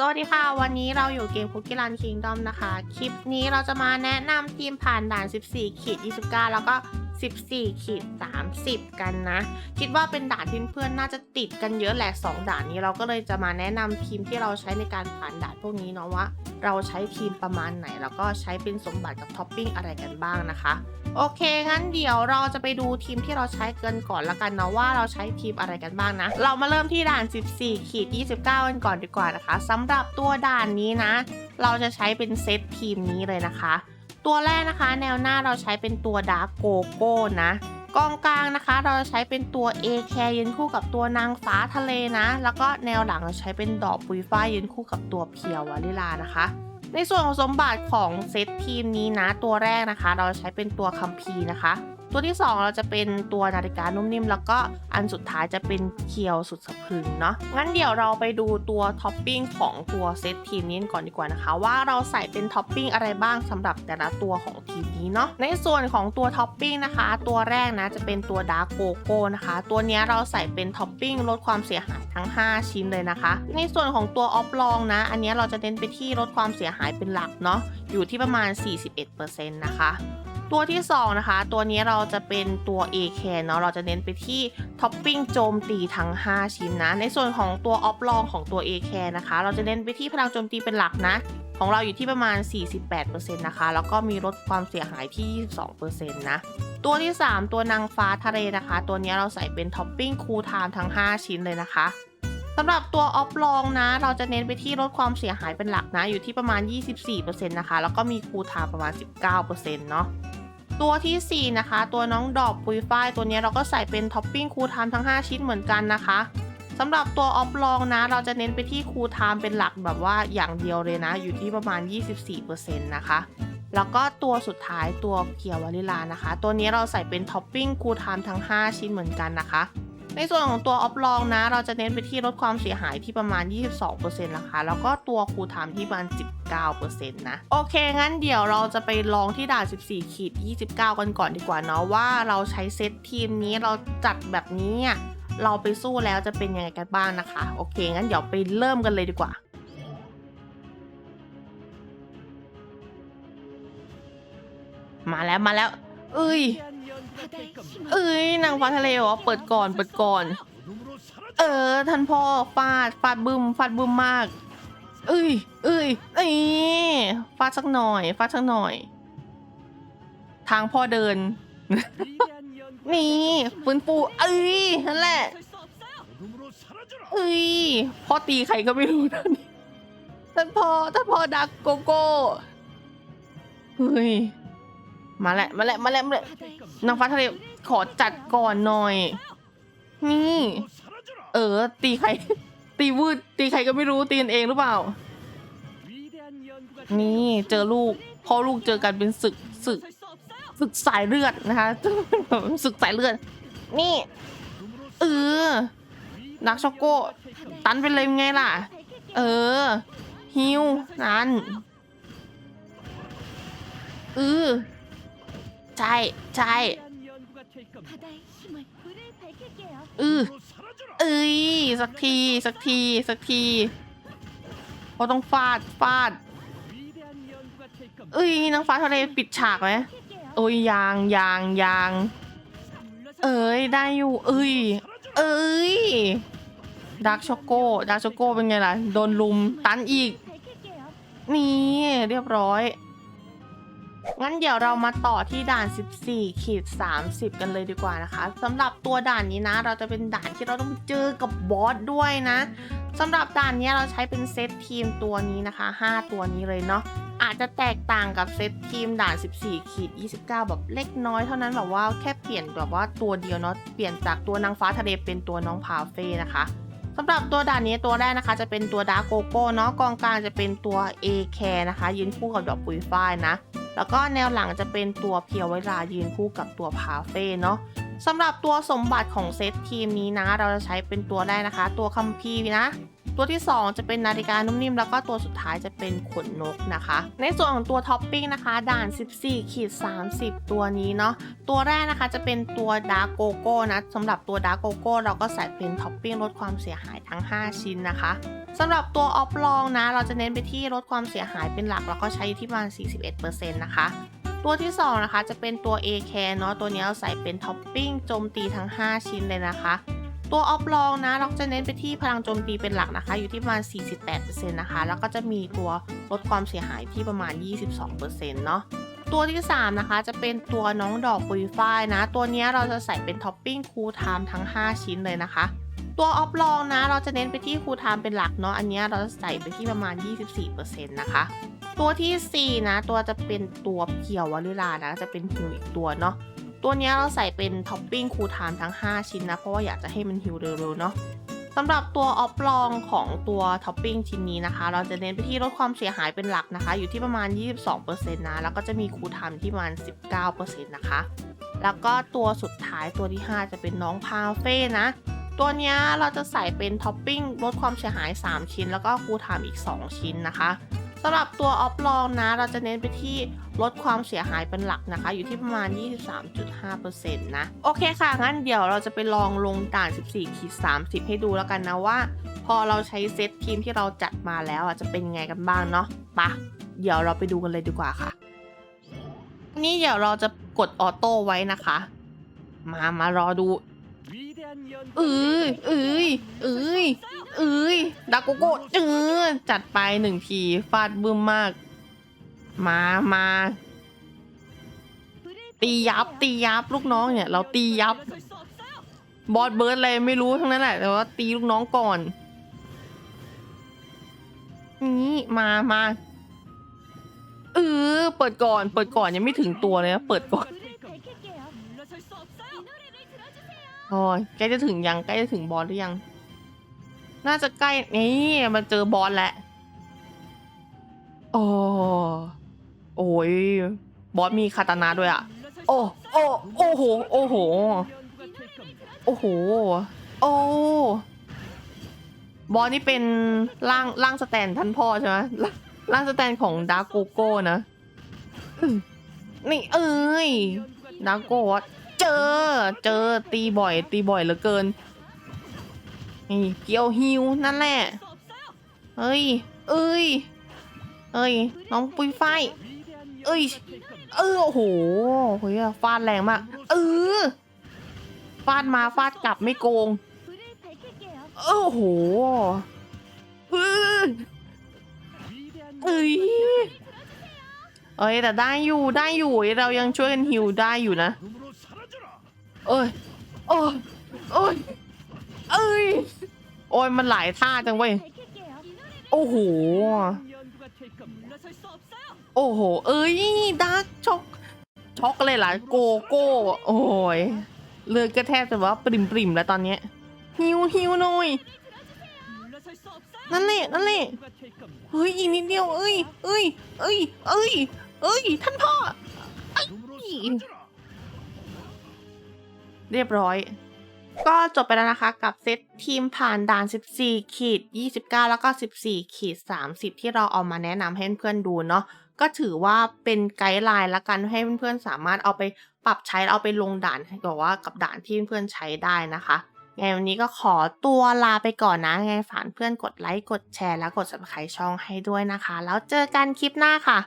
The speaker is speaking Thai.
สวัสดีค่ะ วันนี้เราอยู่เกมคุกกี้รันคิงดอมนะคะ คลิปนี้เราจะมาแนะนำทีมผ่านด่าน 14ขีด29 แล้วก็ 14ขีด30 กันนะ คิดว่าเป็นด่านที่เพื่อนๆน่าจะติดกันเยอะแหละ 2 ด่านนี้เราก็เลยจะมาแนะนำทีมที่เราใช้ในการผ่านด่านพวกนี้เนาะว่า เราใช้ทีมประมาณไหน แล้วก็ใช้เป็นสมบัติกับท็อปปิ้งอะไรกันบ้างนะคะโอเค งั้นเดี๋ยวเราจะไปดูทีมที่เราใช้กันก่อนละกันนะว่าเราใช้ทีมอะไรกันบ้างนะ เรามาเริ่มที่ด่าน 14 ขีด 29 กันก่อนดีกว่านะคะสำหรับตัวด่านนี้นะ เราจะใช้เป็นเซตทีมนี้เลยนะคะ ตัวแรกนะคะ แนวหน้าเราใช้เป็นตัวดาร์กโกโก้นะกองกลางนะคะ เราจะใช้เป็นตัว A แคยืนคู่กับตัวนางฟ้าทะเลนะ แล้วก็แนวหลังเราใช้เป็นดอกปุยฝ้ายยืนคู่กับตัวเพียววาลิลานะคะ ในส่วนของสมบัติของเซตทีมนี้นะ ตัวแรกนะคะ เราใช้เป็นตัวคัมพีนะคะ ตัวที่ 2 เราจะเป็นตัวนาฬิกานุ่มนิ่มแล้วก็อันสุดท้ายจะเป็นเคียวสุดสะพรึงเนาะงั้นเดี๋ยวเราไปดูตัวท็อปปิ้งของตัวเซตทีมนี้ก่อนดีกว่านะคะ ว่าเราใส่เป็นท็อปปิ้งอะไรบ้างสำหรับแต่ละตัวของทีมนี้เนาะในส่วนของตัวท็อปปิ้งนะคะ ตัวแรกนะจะเป็นตัวดาร์กโกโก้นะคะ ตัวนี้เราใส่เป็นท็อปปิ้งลดความเสียหายทั้ง 5 ชิ้นเลยนะคะ ในส่วนของตัวออฟลองนะ อันนี้เราจะเน้นไปที่ลดความเสียหายเป็นหลักเนาะอยู่ที่ประมาณ 41%นะคะ ตัวที่ 2 นะคะ ตัวนี้เราจะเป็นตัว A c a n เนาะเราจะเน้นไปที่ท็อปปิ้งโจมตีทั้ง 5 ชิ้นนะ ในส่วนของตัวออฟลองของตัว A c a n นะคะ เราจะเน้นไปที่พลังโจมตีเป็นหลักนะ ของเราอยู่ที่ประมาณ 48%นะคะ แล้วก็มีลดความเสียหายที่ 22%นะตัวที่ 3 ตัวนางฟ้าทะเลนะคะ ตัวนี้เราใส่เป็นท็อปปิ้งคูลไทม์ทั้ง 5 ชิ้นเลยนะคะสำหรับตัวออฟลองนะ เราจะเน้นไปที่ลดความเสียหายเป็นหลักนะ อยู่ที่ประมาณ 24%นะคะ แล้วก็มีคูลไทม์ประมาณ 19%เนาะ ตัวทีสี่ 4 นะคะ ตัวน้องดอกปุยฝ้ายตัวนี้เราก็ใส่เป็นท็อปปิ้งคูทามทั้ง 5 ชิ้นเหมือนกันนะคะสำหรับตัวออฟลองนะ เราจะเน้นไปที่คูทามเป็นหลักแบบว่าอย่างเดียวเลยนะ อยู่ที่ประมาณ 24%นะคะ แล้วก็ตัวสุดท้ายตัวเกียววานิลานะคะ ตัวนี้เราใส่เป็นท็อปปิ้งคูทามทั้ง 5 ชิ้นเหมือนกันนะคะ ในส่วนของตัวออฟลองนะ เราจะเน้นไปที่ลดความเสียหายที่ประมาณ 22%นะคะ แล้วก็ตัวคูลไทม์ที่ประมาณ 19%นะ โอเค งั้นเดี๋ยวเราจะไปลองที่ด่าน 14ขีด29 กันก่อนดีกว่าเนาะว่าเราใช้เซตทีมนี้เราจัดแบบนี้เนี่ยเราไปสู้แล้วจะเป็นยังไงกันบ้างนะคะ โอเค งั้นเดี๋ยวไปเริ่มกันเลยดีกว่ามาแล้วมาแล้ว เอ้ย เอ้ยนางฟ้าทะเลเหรอเปิดก่อนเปิดก่อน เออ ท่านพ่อฟาดฟาดบึมฟาดบึมมาก เอ้ยเอ้ยเอ้ยฟาดสักหน่อยฟาดสักหน่อย ทางพ่อเดิน นี่ฟื้นฟูเอ้ยนั่นแหละเอ้ยพ่อตีใครก็ไม่รู้นะนี่ท่านพ่อท่านพ่อดักโกโก้เฮ้ย มาแล้วมาแล้วมาแล้วมาแล้วนางฟ้าทะเลขอจัดก่อนหน่อย นี่ เออ ตีใคร ตีวืดตีใครก็ไม่รู้ตีนเองหรือเปล่า นี่เจอลูกพ่อลูกเจอกันเป็นศึกศึกศึกสายเลือดนะคะศึกสายเลือด นี่ เออนักช็อกโกตันไปเลยไงล่ะ เออ ฮิวนั่นเออ ใช่ใช่เออเอ้ยสักทีสักทีสักทีเขาต้องฟาดฟาดเอ้ยนางฟ้าทะเลปิดฉากไหมโอ้ยยางยางยางเอ้ยได้อยู่ เอ้ยเอ้ยดักช็อกโกดักช็อกโกเป็นไงล่ะ โดนลุมตันอีก นี่เรียบร้อย งั้นเดี๋ยวเรามาต่อที่ด่าน 14ขีด30 กันเลยดีกว่านะคะสำหรับตัวด่านนี้นะ เราจะเป็นด่านที่เราต้องเจอกับบอสด้วยนะสำหรับด่านนี้เราใช้เป็นเซตทีมตัวนี้นะคะ 5 ตัวนี้เลยเนาะอาจจะแตกต่างกับเซตทีมด่าน 14ขีด29 แบบเล็กน้อยเท่านั้นแบบว่าแค่เปลี่ยนแบบว่าตัวเดียวเนาะเปลี่ยนจากตัวนางฟ้าทะเลเป็นตัวน้องพาเฟ่นะคะสำหรับตัวด่านนี้ตัวแรกนะคะ จะเป็นตัวดาร์โกโก้เนาะกองกลางจะเป็นตัว A แคนะคะยืนคู่กับดอกปุยฝ้ายนะ แล้วก็แนวหลังจะเป็นตัวเพียวไวลายืนคู่กับตัวพาเฟ่เนาะสำหรับตัวสมบัติของเซตทีมนี้นะ เราจะใช้เป็นตัวแรกนะคะ ตัวคัมพีนะ ตัวที่ 2 จะเป็นนาฬิกานุ่มนิ่มแล้วก็ตัวสุดท้ายจะเป็นขนนกนะคะ ในส่วนของตัวท็อปปิ้งนะคะ ด่าน 14ขีด30 ตัวนี้เนาะตัวแรกนะคะจะเป็นตัวดาร์โกโก้นะสำหรับตัวดาร์โกโก้เราก็ใส่เป็นท็อปปิ้งลดความเสียหายทั้ง 5 ชิ้นนะคะ สำหรับตัวออฟลองนะ เราจะเน้นไปที่ลดความเสียหายเป็นหลัก แล้วก็ใช้ที่ประมาณ 41%นะคะ ตัวที่ 2 นะคะ จะเป็นตัว A c a r e เนาะตัวนี้เราใส่เป็นท็อปปิ้งโจมตีทั้ง 5 ชิ้นเลยนะคะ ตัวออฟลองนะ เราจะเน้นไปที่พลังโจมตีเป็นหลักนะคะ อยู่ที่ประมาณ 48%นะคะ แล้วก็จะมีตัวลดความเสียหายที่ประมาณ 22%เนาะตัวที่ 3 นะคะ จะเป็นตัวน้องดอกปุยฝ้ายนะ ตัวนี้เราจะใส่เป็นท็อปปิ้งคูลไทม์ทั้ง 5 ชิ้นเลยนะคะ ตัวออฟลองนะ เราจะเน้นไปที่คูลไทม์เป็นหลักเนาะอันนี้เราจะใส่ไปที่ประมาณ 24%นะคะตัวทีสี่4 นะ ตัวจะเป็นตัวเพียววาลิลานะจะเป็นฮิวอีกตัวเนาะตัวนี้เราใส่เป็นท็อปปิ้งคูลไทม์ทั้ง 5 ชิ้นนะ เพราะว่าอยากจะให้มันฮิวเร็วๆเนาะสำหรับตัวออฟลองของตัวท็อปปิ้งชิ้นนี้นะคะ เราจะเน้นไปที่ลดความเสียหายเป็นหลักนะคะ อยู่ที่ประมาณ 22%นะ แล้วก็จะมีคูลไทม์ที่ประมาณ 19%นะคะ แล้วก็ตัวสุดท้ายตัวที่ 5 จะเป็นน้องพาเฟ่นะ ตัวนี้เราจะใส่เป็นท็อปปิ้งลดความเสียหาย 3 ชิ้น แล้วก็คูลไทม์อีก 2 ชิ้นนะคะสำหรับตัวออฟลองนะเราจะเน้นไปที่ลดความเสียหายเป็นหลักนะคะ อยู่ที่ประมาณ 23.5%นะโอเคค่ะ งั้นเดี๋ยวเราจะไปลองลงด่าน 14ขีด30 ให้ดูแล้วกันนะว่า พอเราใช้เซตทีมที่เราจัดมาแล้วอะจะเป็นยังไงกันบ้างเนาะปะเดี๋ยวเราไปดูกันเลยดีกว่าค่ะ นี่เดี๋ยวเราจะกดออโต้ไว้นะคะ มามารอดู เอ้ยเอ้ยเอ้ยเอ้ยดาโกโก้เออจัดไปหนึ่งทีฟาดบึ้มมาก มามาตียับตียับลูกน้องเนี่ย เราตียับบอสเบิร์ดอะไรไม่รู้ทั้งนั้นแหละแต่ว่าตีลูกน้องก่อนนี่มามาเออเปิดก่อน เปิดก่อนยังไม่ถึงตัวเลยนะเปิดก่อน โอ้ยใกล้จะถึงยังใกล้จะถึงบอสหรือยัง น่าจะใกล้นี่มาเจอบอสแล้วโอ้โอ้ยบอสมีคาตานาด้วยอะ โอ้โอ้โอ้โหโอ้โหโอ้โหโอ้บอสนี่เป็นร่างร่างสแตนท่านพ่อใช่ไหมร่างสแตนของดาร์กโกโก้นะนี่เอ้ยดาร์กโกะ เจอ เจอตีบ่อย ตีบ่อยเหลือเกิน นี่เกียวฮิวนั่นแหละ เอ้ย เอ้ย เอ้ย น้องปุยไฟ เอ้ย เออโอ้โหเฮ้ยฟาดแรงมาก เออ ฟาดมาฟาดกลับไม่โกงโอ้โหเฮ้ยเอ้ยเอ้ยแต่ได้อยู่ได้อยู่เรายังช่วยกันฮิวได้อยู่นะ เอ้ย โอ้ย โอ้ย เอ้ย โอ้ย มันหลายท่าจังเว้ย โอ้โห โอ้โห เอ้ยดาร์กช็อก ช็อกเลยล่ะโกโก้ โอ้ย เลือดก็แทบจะว่าปริมปริมแล้วตอนเนี้ยฮิวฮิวหน่อย นั่นแหละนั่นแหละเฮ้ย อีกนิดเดียว เอ้ยเอ้ยเอ้ยเอ้ยเอ้ย ท่านพ่อเเรียบร้อย ก็จบไปแล้วนะคะกับเซตทีมผ่านด่าน 14 ขีด 29 แล้วก็ 14 ขีด 30 ที่เราเอามาแนะนำให้เพื่อนๆดูเนาะก็ถือว่าเป็นไกด์ไลน์ละกันให้เพื่อนๆสามารถเอาไปปรับใช้เอาไปลงด่านแบบว่ากับด่านที่เพื่อนๆใช้ได้นะคะไงวันนี้ก็ขอตัวลาไปก่อนนะ ไงฝากเพื่อนกดไลค์ กดแชร์ แล้วกด subscribe ช่องให้ด้วยนะคะ แล้วเจอกันคลิปหน้าค่ะ